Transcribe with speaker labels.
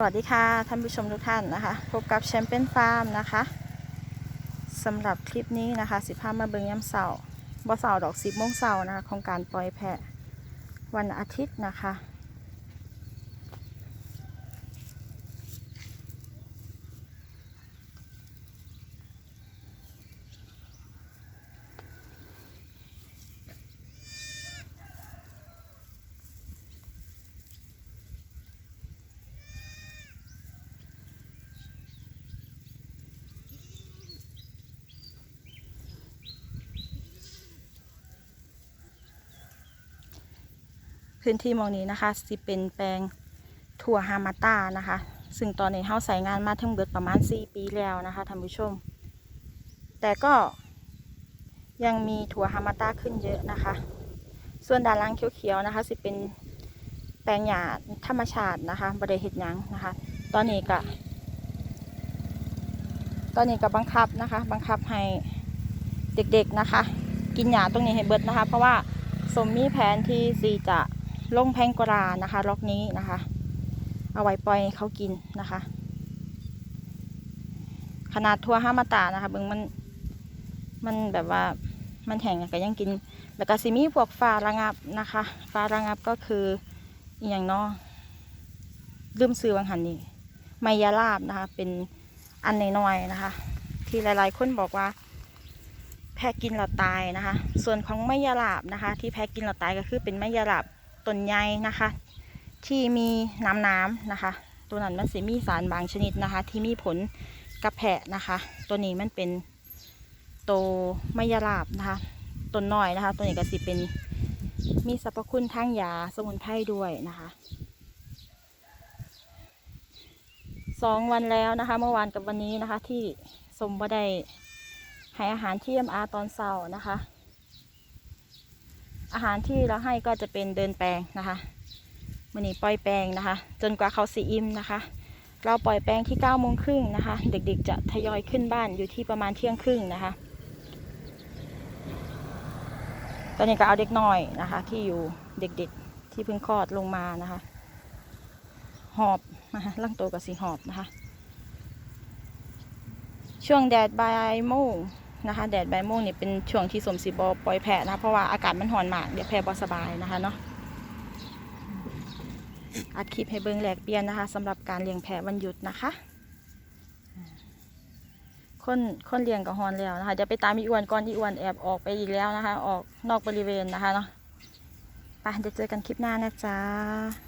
Speaker 1: สวัสดีค่ะท่านผู้ชมทุกท่านนะคะ พบกับแชมเปี้ยนฟาร์มนะคะสำหรับคลิปนี้นะคะสิพามาเบิงย่ำเสาร์บ่เสาร์ดอกสิบโมงเสาร์นะคะของการปล่อยแพะวันอาทิตย์นะคะ พื้นที่มองนี้นะคะสิเป็นแปลงถั่วฮามาต้านะคะ ซึ่งตอนนี้เฮาใส่งานมาทั้งเบิดประมาณ 4 ปีแล้วนะคะท่านผู้ชม แต่ก็ยังมีถั่วฮามาต้าขึ้นเยอะนะคะ ส่วนด้านล่างเขียวๆนะคะสิเป็นแปลงหญ้าธรรมชาตินะคะบริเฮ็ดยังนะคะ ตอนนี้ก็ตอนนี้ก็บังคับนะคะ บังคับให้เด็กๆนะคะ กินหญ้าตรงนี้ให้เบิดนะคะ เพราะว่าสมมีแผนที่สีจะ ลงแพงกรานะคะล็อกนี้นะคะ เอาไว้ปล่อยเขากินนะคะ ขนาดทั่วห้ามาตานะคะเบิ่งมันมันแบบว่ามันแห้งก็ยังกิน แล้วก็สิมีพวกฟ้าระงับนะคะฟ้าระงับก็คืออย่างเนาะลืมซื้อวังหันนี่ไมยาลาบนะคะ เป็นอันน้อยๆนะคะ ที่หลายๆคนบอกว่า แพะกินเราตายนะคะ ส่วนของไมยาลาบนะคะ ที่แพะกินเราตายก็คือเป็นไมยาลาบ ต้นใหญ่นะคะ ที่มีน้ำน้ำนะคะ ตัวนั้นมันสิมีสารบางชนิดนะคะ ที่มีผลกับแผะนะคะ ตัวนี้มันเป็นโตวไมยาลาบนะคะต้นน้อยนะคะ ตัวนี้ก็สิเป็นมีสรรพคุณทางยาสมุนไพรด้วยนะคะสองวันแล้วนะคะ เมื่อวานกับวันนี้นะคะ ที่สมบได้ให้อาหารที่เอ็มอาตอนเช้านะคะ อาหารที่เราให้ก็จะเป็นเดินแปลงนะคะมันนี้ปล่อยแปลงนะคะ จนกว่าเขาสีอิ่มนะคะ เราปล่อยแปลงที่9ก้าโมงครึ่งนะคะ เด็กๆจะทยอยขึ้นบ้านอยู่ที่ประมาณเที่ยงครึ่งนะคะ ตอนนี้ก็เอาเด็กน้อยนะคะ ที่อยู่เด็กๆที่เพิ่งคลอดลงมานะคะ หอบนะคะล่างโตวกับสีหอบนะคะ ช่วงแดดบ่ายโมง นะคะ แดดใบายโมงนี่เป็นช่วงที่สมสีบอปล่อยแพะนะเพราะว่าอากาศมันร้อนมากเดี๋ยวแพะบอสบายนะคะเนาะอัดคลิปให้เบิ้งแหลกเปลี่ยนนะคะสำหรับการเลี้ยงแพะวันหยุดนะคะ คนคนเลี้ยงกับฮอนแล้วนะคะเดี๋ยวไปตามอีอ้วนก่อนอีอ้วนแอบออกไปอีกแล้วนะคะ ออกนอกบริเวณนะคะเนาะไปเดี๋ยวเจอกันคลิปหน้านะจ๊ะ